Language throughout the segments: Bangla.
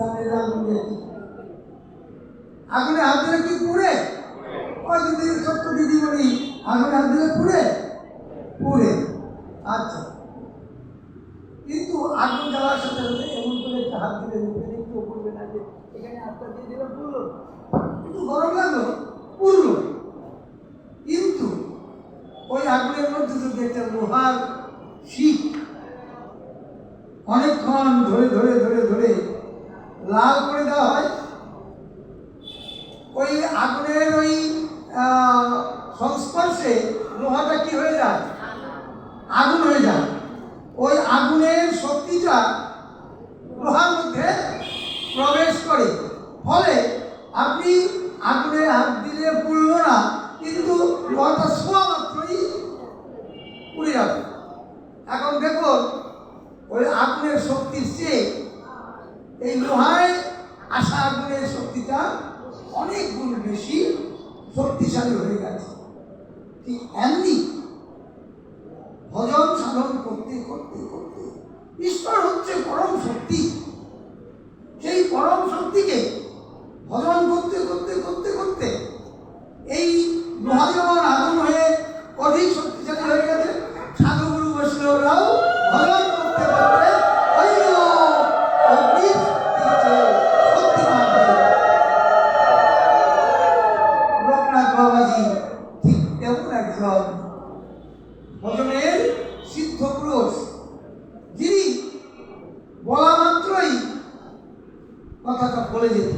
স্থানের আগুন হাত দিলে কি পুড়ে? ওই যদি ছোট্ট দিদিমণি আগুনে হাত দিলে পুড়ে? পুড়ে। আচ্ছা। কিন্তু আগুন জ্বালার সাথে সাথে এমন করে একটা হাত দিলে দেখবেন একটু পড়বে না যে, এখানে হাতটা দিয়ে দিলে পুড়লো। কিন্তু গরম লাগল, পুড়লো। কিন্তু ওই আগুনের মধ্যে যদি একটা লোহার শিক। অনেকক্ষণ ধরে ধরে ধরে ধরে লাল করে দেওয়া হয়। ওই আগুনের ওই সংস্পর্শে লোহাটা কি হয়ে যায়? আগুন হয়ে যায়। ওই আগুনের শক্তিটা লোহার মধ্যে প্রবেশ করে। ফলে আপনি আগুনে হাত দিলে পুড়ল না, কিন্তু লোহাটা ছোঁয়া মাত্রই পুড়ে যাবে। এখন দেখুন, ওই আগুনের শক্তির চেয়ে এই লোহায় আসা আগুনের শক্তিটা অনেক গুণ বেশি শক্তিশালী হয়ে গেছে। এমনি ভজন সাধন করতে করতে করতে ঈশ্বর হচ্ছে পরম শক্তি। সেই পরম শক্তিকে ভজন করতে করতে করতে করতে এই যেমন আগুন হয়ে অধিক শক্তিশালী হয়ে গেছে সাধুগুরু বৈষ্ণবরাও ভজন করতে করতে ওই অগ্নির শক্তিতে শক্তিমান হয়ে গেছে। লোকনাথ বাবাজি ঠিক তেমন একজন ভজনের সিদ্ধ পুরুষ যিনি বলা মাত্রই কথাটা বলে যেত।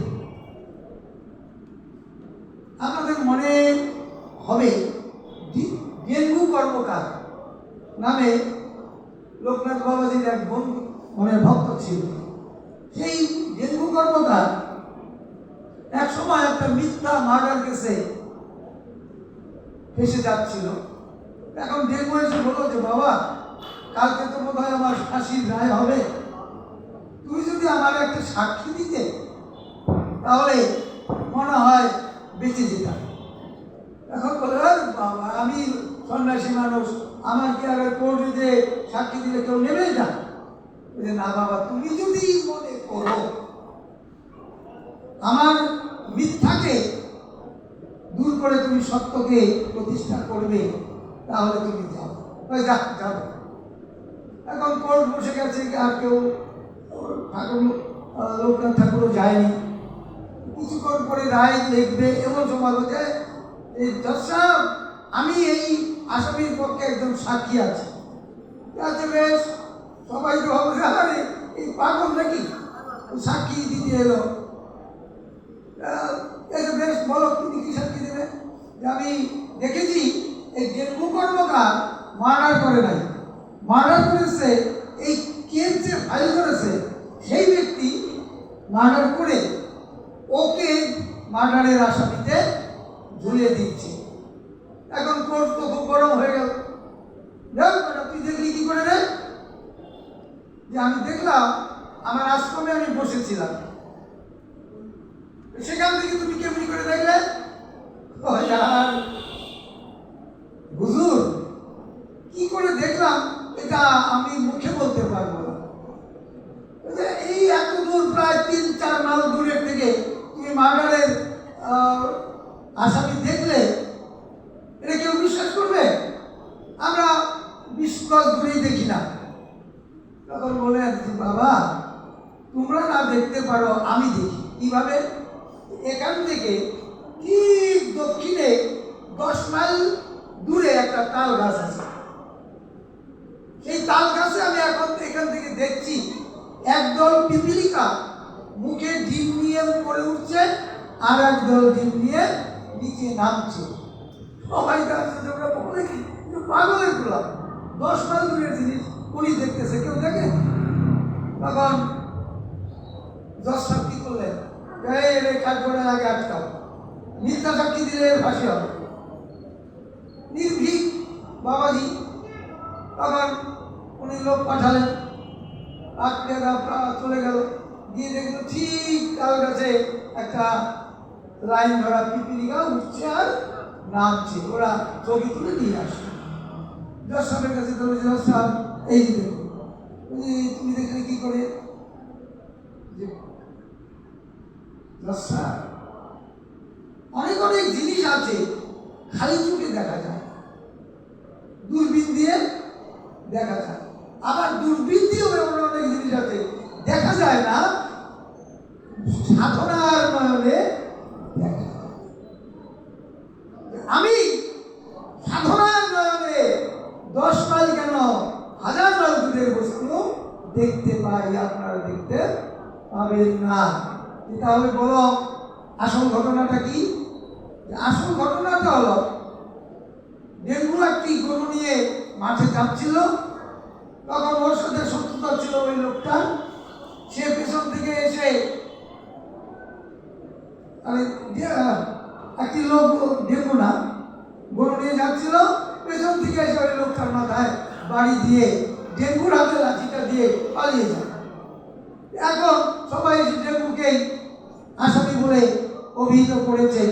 আপনাদের মনে হবে ডেঙ্গু কর্মকার নামে লোকনাথ বাবাজির এক বন্ধু মনে ভক্ত ছিল। সেই ডেঙ্গু কর্মকার এক সময় একটা মিথ্যা মার্ডার কেসে ফেসে যাচ্ছিল। এখন ডেঙ্গু এসে বলল যে, বাবা, কালকে তো বোধ হয় আমার ফাঁসির রায় হবে। তুমি যদি আমার একটা সাক্ষী দিতে তাহলে মনে হয় বেঁচে যেতাম এখন বলে বাবা আমি সন্ন্যাসী মানুষ আমার কি আর কোর্টে যে সাক্ষী দিলে কেউ নেবে না? বলছে, না বাবা তুমি যদি মনে করো আমার মিথ্যাকে দূর করে তুমি সত্যকে প্রতিষ্ঠা করবে তাহলে তুমি যাও। ওই যা যাও। এখন কোর্ট বসে গেছে আর কেউ ঠাকুর লোকনাথ ঠাকুরও যায়নি। কিছুক্ষণ পরে রায় লিখবে এমন সময় হচ্ছে এই সাহেব, আমি এই আসামির পক্ষে একজন সাক্ষী আছে। আচ্ছা বেশ সবাই তো হবে এই পাগল নাকি? সাক্ষী দিতে এলো। যে বেশ বলো তুমি কি সাক্ষী দেবে? যে আমি দেখেছি এই ডেঙ্গু কর্মকার মার্ডার করে নাই। মার্ডার করেছে এই কেস যে ফাইল করেছে সেই ব্যক্তি মার্ডার করে ওকে মার্ডারের আসামিতে ঝুলিয়ে দিচ্ছে। এখন কোর্ট তো খুব গরম হয়ে গেল। দেখ তুই দেখলি কি করে রে? যে আমি দেখলাম, আমার আশ্রমে আমি বসেছিলাম। সেখান থেকে তুমি কেমনি করে দেখলে? ও ইয়ার, হুজুর কি করে দেখলাম এটা আমি মুখে বলতে পারব না যে এই এত দূর প্রায় তিন চার মাইল দূরের থেকে তুমি মার্ডারের আসামি দেখলে এটা কেউ বিশ্বাস করবে আমরা বিশ গজ দূরেই দেখি না তখন বলে যে বাবা তোমরা না দেখতে পারো আমি দেখি কীভাবে এখান থেকে ঠিক দক্ষিণে দশ মাইল দূরে একটা তাল গাছ আছে সেই তাল গাছে আমি এখন এখান থেকে দেখছি একদল পিপিলিকা মুখে ডিম নিয়ে পড়ে উঠছে আর একদল ডিম নিয়ে নিচে নামছে সবাই গাছে তোমরা বলে কি কিন্তু পাগলের গোলাপ দশ মাইল দূরের জিনিস উনি দেখতেছে কেউ দেখে তখন দশ সাক্ষী করলেন এই রে কাজ করে আগে আটকাও মিথ্যা দিলে ফাঁসি হবে নির্ভীক বাবাজি তখন উনি লোক পাঠালেন। আটকে দা- চলে গেল। গিয়ে দেখল ঠিক তার কাছে একটা লাইন ধরা পিপিলিকা উঠছে আর নামছে। ওরা ছবি তুলে নিয়ে আসছে। সাহেবের কাছে ধরে জজ সাহেব এই যে তুমি দেখলে কি করে? যে দশটা অনেক অনেক জিনিস আছে খালি চোখে দেখা যায়। দূরবীন দিয়ে দেখা যায়। আবার দূরবীন দিয়েও এমন অনেক জিনিস আছে। দেখা যায় না, সাধনার নয়নে দেখা আমি সাধনার নয়নে দশ মাইল কেন হাজার মাইল দূরের বস্তু দেখতে পাই, আপনারা দেখতে পাবেন না। তাহলে বলো, আসল ঘটনাটা কি? আসল ঘটনাটা হলো ডেঙ্গু একটি গরু নিয়ে মাঠে যাচ্ছিল। তখন ওর সাথে শত্রুতা ছিল ওই লোকটা। সে পেছন থেকে এসে একটি লোক ডেঙ্গু না, গরু নিয়ে যাচ্ছিল। পেছন থেকে এসে ওই লোকটার মাথায় বাড়ি দিয়ে ডেঙ্গুর হাতে লাঠিটা দিয়ে পালিয়ে যায়। এখন সবাই এসে ডেঙ্গুকেই আসামি বলে অভিহিত করেছে।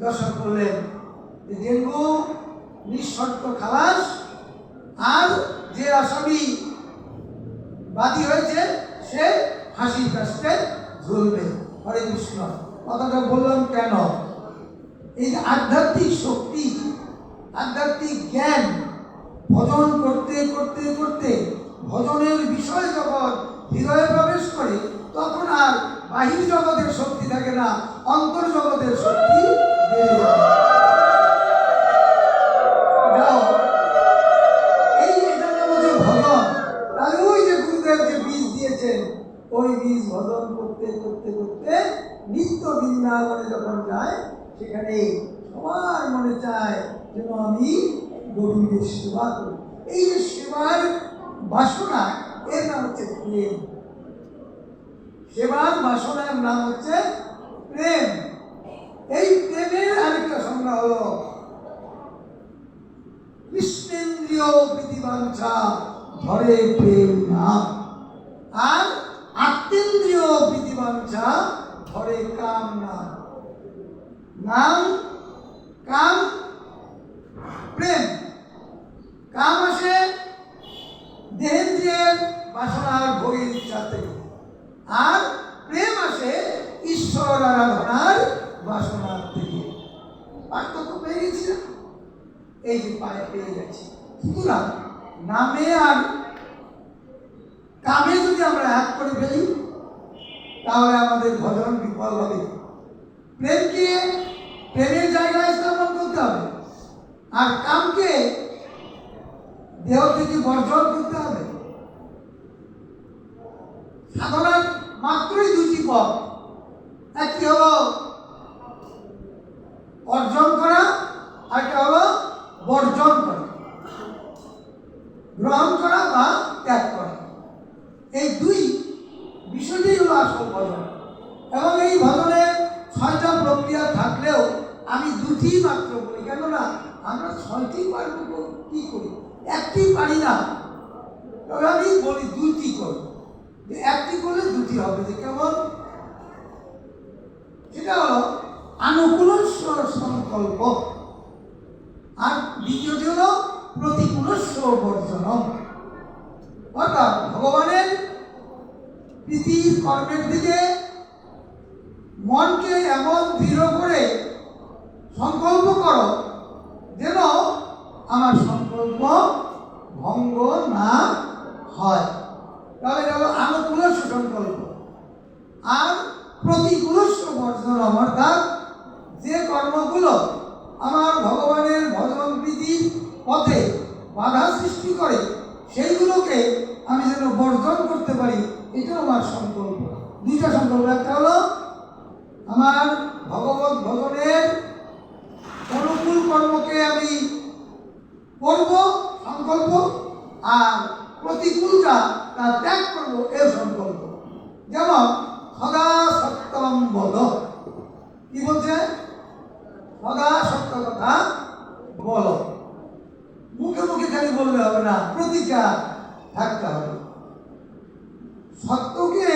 দর্শক বললেন যে ডেঙ্গু, নিঃশর্ত খালাস আর যে আসামি বাদী হয়েছে, সে হাসির কাছতে ঝুলবে। হরে কৃষ্ণ কথাটা বললাম কেন? এই যে আধ্যাত্মিক শক্তি, আধ্যাত্মিক জ্ঞান ভজন করতে করতে করতে ভজনের বিষয় যখন হৃদয়ে প্রবেশ করে, তখন আর বাহির জগতের শক্তি থাকে না, অন্তর জগতের শক্তি ওই বীজ ভজন করতে করতে করতে নিত্য বৃন্দাবনে যখন যায়, সেখানে সবার মনে চায় যেন আমি গোবিন্দের সেবা করি। এই যে সেবার বাসনা, এর নাম হচ্ছে প্রেম। সেবার বাসনার নাম হচ্ছে প্রেম। সংজ্ঞা হলো কৃষ্ণেন্দ্রীয় প্রীতিবাঞ্ছা ধরে প্রেম আর আত্মেন্দ্রীয় প্রীতিবাঞ্ছা ধরে কাম নাম। কাম, প্রেম। কাম আসে দেহেন্দ্রিয়ের বাসনার ভোগের ইচ্ছা থেকে আর প্রেম আসে ঈশ্বর আরাধনার বাসনার থেকে পার্থক্য পেয়ে গেছি এই যে পায়ে পেয়ে গেছি। সুতরাং নামে আর কামে যদি আমরা এক করে ফেলি, তাহলে আমাদের ভজন বিফল হবে। প্রেমকে প্রেমের জায়গায় স্থাপন করতে হবে। আর কামকে দেহ থেকে বর্জন করতে হবে। সাধনার মাত্রই দুটি পথ। একটি হলো অর্জন করা আর একটা হলো? বর্জন করা। গ্রহণ করা বা ত্যাগ করা। এই দুই বিষয়টি হলো আসল ভজন। এবং এই ভজনের ছয়টা প্রক্রিয়া থাকলেও আমি দুটি মাত্র বলি, কেননা আমরা ছয়টি পারব কি করি? একটি পারি না। তবে আমি বলি দুটি করি একটি করলে দুটি হবে যে কেমন সেটা হলো আনুকূল সংকল্প। আর দ্বিতীয়টি হলো প্রতিকূল বর্জনম অর্থাৎ ভগবানের প্রীতির কর্মের দিকে মনকে এমন দৃঢ় করে সংকল্প করো যেন আমার সংকল্প ভঙ্গ না হয়। তাহলে এটা হলো আনুকূল সংকল্প আর প্রতিকূল বর্জন অর্থাৎ যে কর্মগুলো আমার ভগবানের ভজন প্রীতির পথে বাধা সৃষ্টি করে, সেইগুলোকে আমি যেন বর্জন করতে পারি এটা আমার সংকল্প। দুইটা সংকল্প। একটা হলো আমার ভগবত ভজনের অনুকূল কর্মকে আমি করব, সংকল্প, আর প্রতিকূলটা তা ত্যাগ করব এর সংকল্প। যেমন সদা সত্যম বল কি বলছে? সদা সত্য কথা বলো। মুখে মুখে খালি বললে হবে না প্রতিজ্ঞা থাকতে হবে। সত্যকে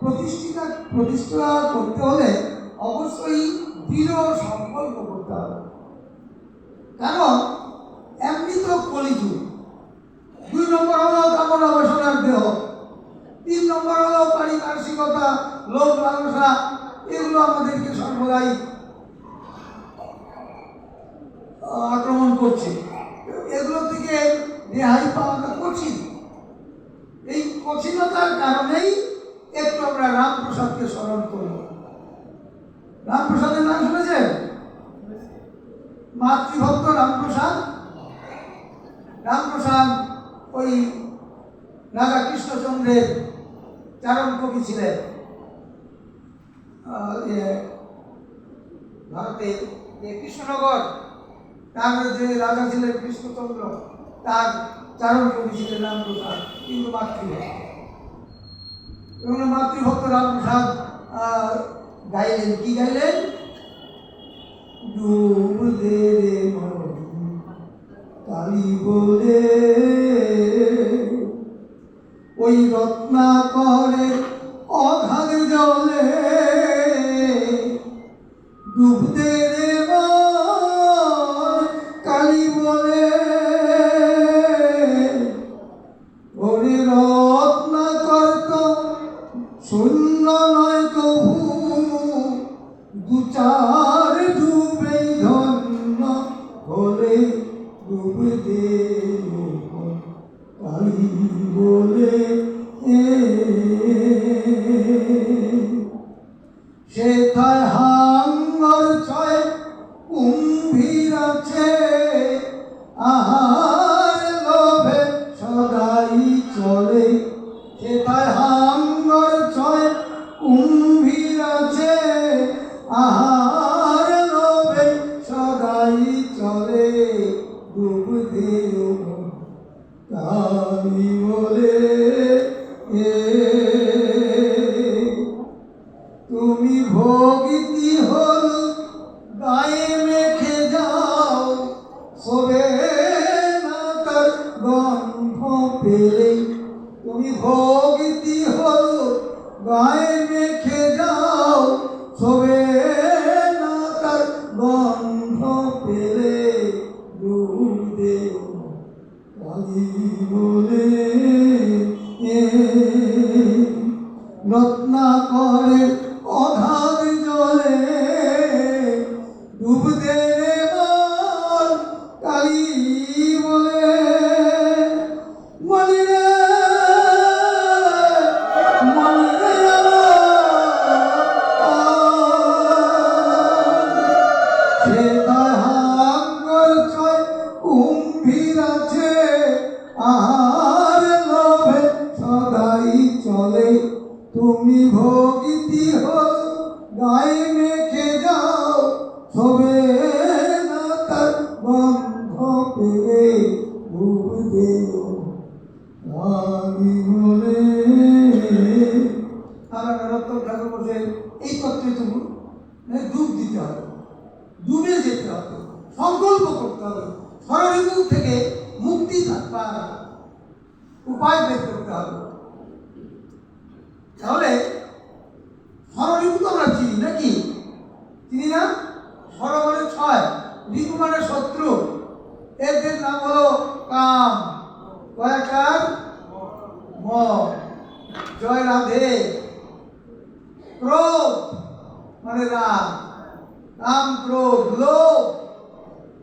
প্রতিষ্ঠিতা, প্রতিষ্ঠা করতে হলে অবশ্যই দৃঢ় সংকল্প করতে হবে। কারণ এমনি তো কলিযুগ। দুই নম্বর হলো কামনা বাসনার দেহ, তিন নম্বর হলো পারিপার্শ্বিকতা লোভ লালসা এগুলো আমাদেরকে সর্বদাই আক্রমণ করছে। এগুলো থেকে রেহাই পাওয়াটা কঠিন। এই কঠিনতার কারণেই একটু আমরা রামপ্রসাদকে স্মরণ করব। রামপ্রসাদের নাম শুনেছেন? মাতৃভক্ত রামপ্রসাদ। রামপ্রসাদ ওই রাজা কৃষ্ণচন্দ্রের চারণ কবি ছিলেন। যে কৃষ্ণনগর, তার যে রাজা ছিলেন কৃষ্ণচন্দ্র, তার চারণ কবি ছিলেন রামপ্রসাদ কিন্তু মাতৃভক্ত। এবং মাতৃভক্ত রামপ্রসাদ গাইলেন, কি গাইলেন? ডুব দে মন বলে। ওই রত্না করে অঘাত জলে ডুবতে রে নরোত্তম ঠাকুর বসে এই তত্ত্বে তো মানে ডুব দিতে হবে, ডুবে যেতে হবে, সংকল্প করতে হবে ষড়ঋতু থেকে মুক্তি থাকবার উপায় বের করতে হবে। তাহলে ষড়ঋতু তো আমরা চিনি, নাকি? চিনি না? ষড় মানে ছয় ঋতু মানে শত্রু এদের নাম হলো কাম কয়াকার জয় রাধে। ক্রোধ মানে রাগ কাম ক্রোধ, লোভ,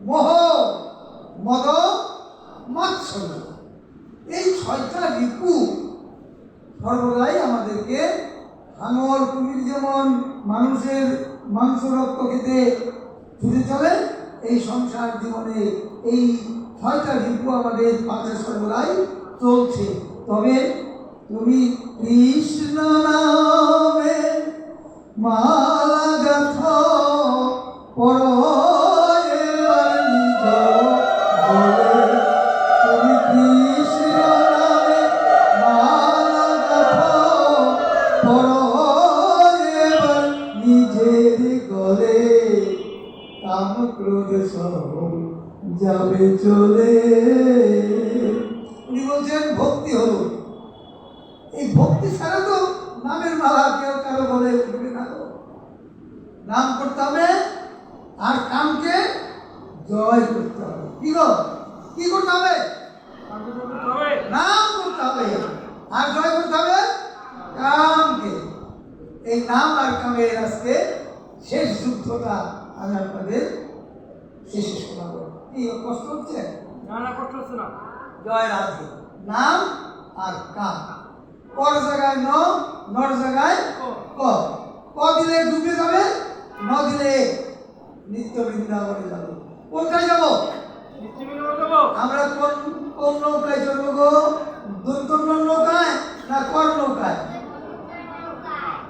মোহ, মদ মাৎসর্য এই ছয়টা রিপু সর্বদাই আমাদেরকে হাঙর, কুমির যেমন মানুষের মাংস রক্ত খেতে ছুটে চলে, এই সংসার জীবনে এই ছয়টা রিপু আমাদের পাশে সর্বদাই চলছে। তবে তুমি কৃষ্ণ নামে মালা গাথ পরে নিজ ইসলামের আজকে শেষ যুদ্ধটা আমি আপনাদের শেষ শোনাবো। কি কষ্ট হচ্ছে? না না কষ্ট হচ্ছে না। জয় রাধে। নাম আর কাম কর জায়গায় ন নর জায়গায় ক ক দিলে ডুবে যাবে ন দিলে নিত্য বৃন্দাবনে যাবে। কোথায় যাব? আমরা কোন কোন নৌকায় চলবো গো? দুর্দন্য নৌকায় না কর নৌকায়?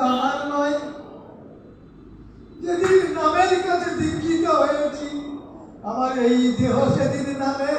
আমার নয়। যেদিন নামের কাছে দীক্ষিত হয়েছি আমার এই দেহ সেদিন নামে।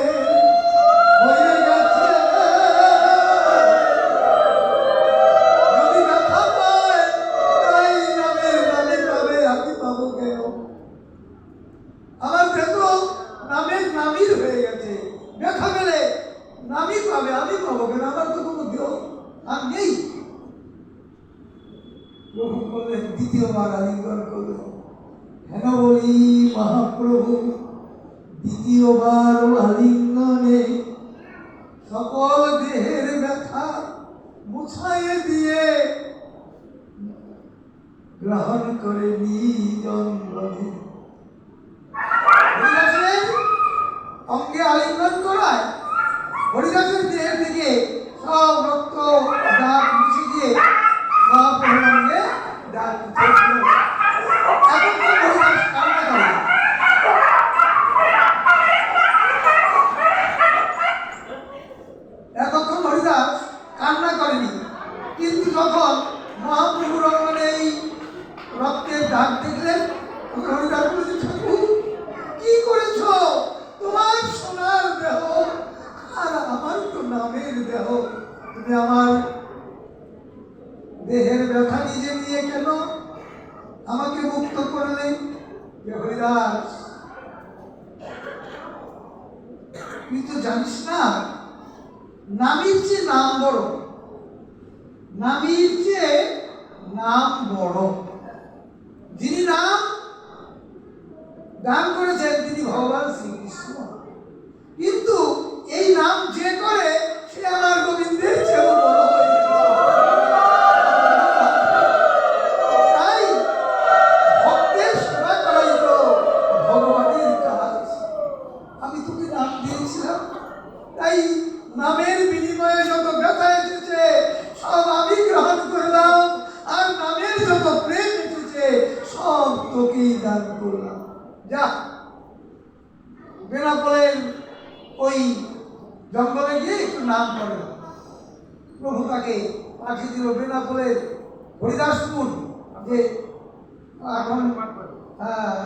হ্যাঁ,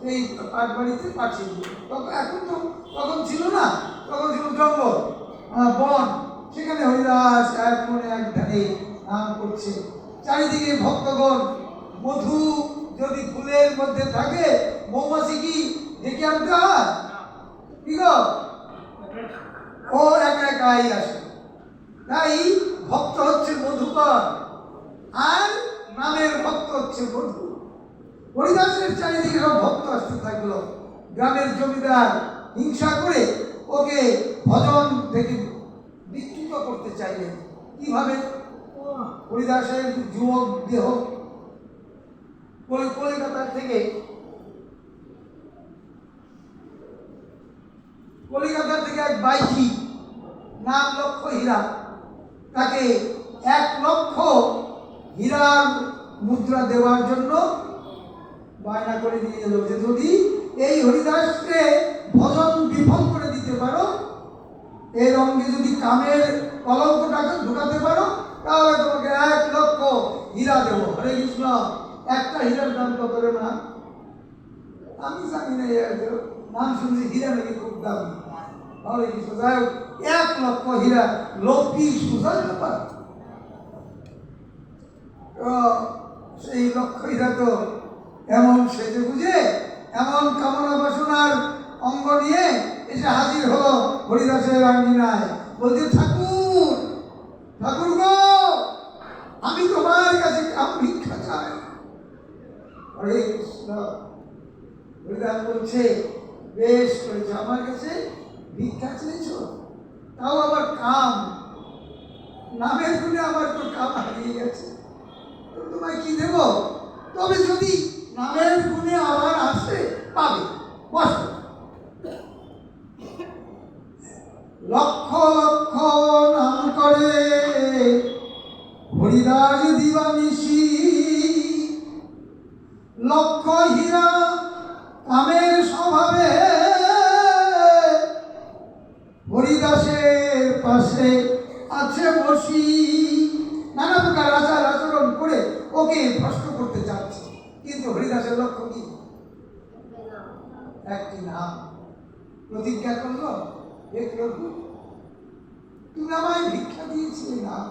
সেই পাটবাড়িতে পাঠিয়ে দিল। তখন এখন তো তখন ছিল না তখন ছিল জঙ্গল বন। সেখানে হরিদাস এক মনে এক ধারে নাম করছে। চারিদিকে ভক্তগণ মধু যদি ফুলের মধ্যে থাকে মৌমাছি কি ডেকে আনতে হয়? ও একা একাই আসে। তাই ভক্ত হচ্ছে মধুকর আর নামের ভক্ত হচ্ছে মধু। হরিদাসের চারিদিকে সব ভক্ত আসতে থাকল। গ্রামের জমিদার হিংসা করে ওকে ভজন থেকে বিচ্যুত করতে চাইলেন। কীভাবে? হরিদাসের যুবক দেহ কলি- কলিকাতার থেকে কলিকাতা থেকে এক বাইজি নাম লক্ষ হীরা। তাকে এক লক্ষ হীরার মুদ্রা দেওয়ার জন্য বায়না করে দিয়ে এলো যে যদি এই হরিদাসকে ভজন বিফল করে দিতে পারো এর অঙ্গে যদি কামের কলঙ্কটাকে ঢুকাতে পারো তাহলে তোমাকে এক লক্ষ হীরা দেবো। হরে কৃষ্ণ একটা হীরার দাম কত রে না আমি জানি না নাম শুনছি হীরা নাকি খুব দাম। হরে কৃষ্ণ যাই হোক, এক লক্ষ হীরা লোকটি সুসার ব্যাপার। সেই লক্ষ্য হীরা তো এমন সেজে বুঝে এমন কামনা বাসনার অঙ্গ নিয়ে এসে হাজির হলো হরিদাসের আঙ্গিনায়। বলছে, ঠাকুর ঠাকুর গো, আমি তোমার কাছে কাম ভিক্ষা চাই। হরে কৃষ্ণ। হরিদাস বলছে, বেশ করেছে, আমার কাছে ভিক্ষা চেয়েছো, তাও আবার কাম। নামের গুণে আমার তো কাম হারিয়ে গেছে। তো তোমায় কি দেব? তবে যদি নামের গুণে আবার আসে পাবে। লক্ষ লক্ষ প্রভু তুমি আমায় ভিক্ষা দিয়েছিলে নাম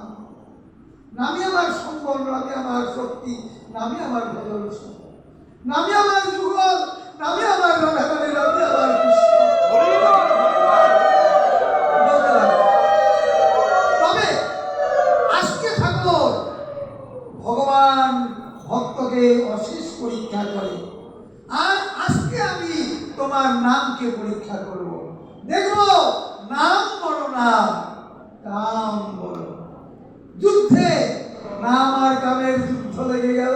নামে আমার সম্বল, নামে আমার শক্তি, নামে আমার ভালোবাসা নামে আমার যুগল নামে আমার রাধাকালী নামে আমার তবে আজকে ঠাকুর ভগবান ভক্তকে অশেষ পরীক্ষা করে। আর আজকে আমি তোমার নামকে পরীক্ষা করব। দেখো, নাম বড় না কাম বড় যুদ্ধে নাম আর কামের যুদ্ধ লেগে গেল।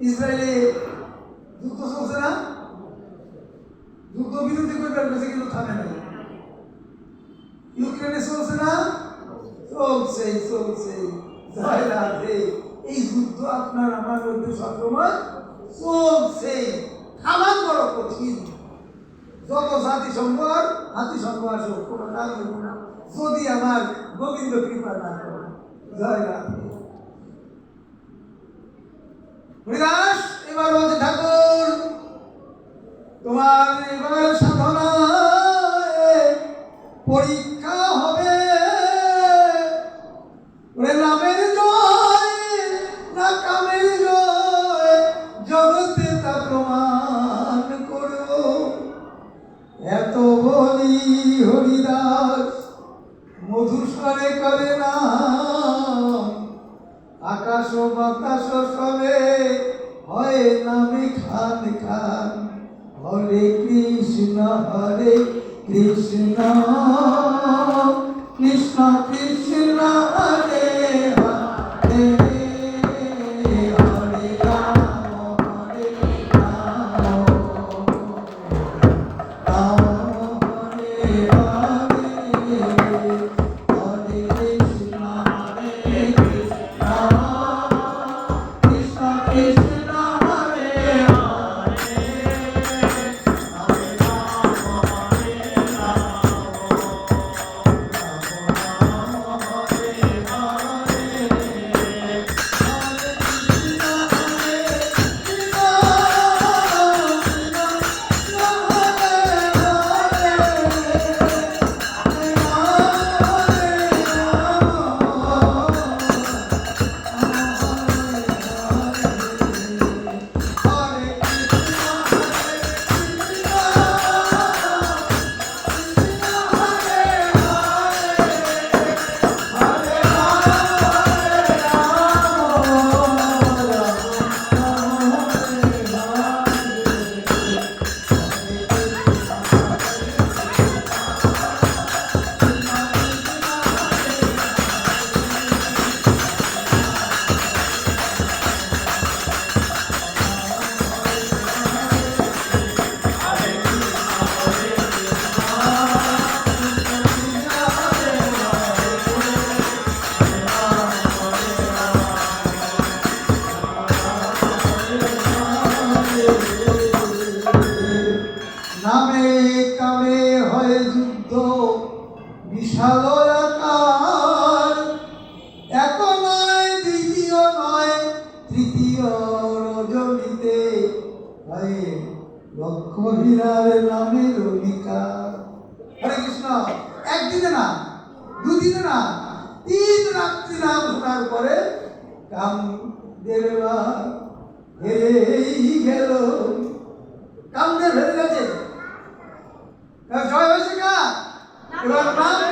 ইসরায়েলে যুদ্ধ চলছে না? যুদ্ধ বিরতি করবার কাছে কিন্তু থামে না ইউক্রেনে চলছে না? চলছে চলছে। জয় এই যুদ্ধ আপনার আমার মধ্যে সবসময় চলছে। থামান বড় কঠিন। যত জাতি সম্পদ হাতি না যদি আমার গোবিন্দ কৃপা না হরিদাস, এবার বলছে, ঠাকুর, তোমার এবার সাধনা পরীক্ষা গেল ফেলে গেছে। জয় হয়েছে কা এবার নাম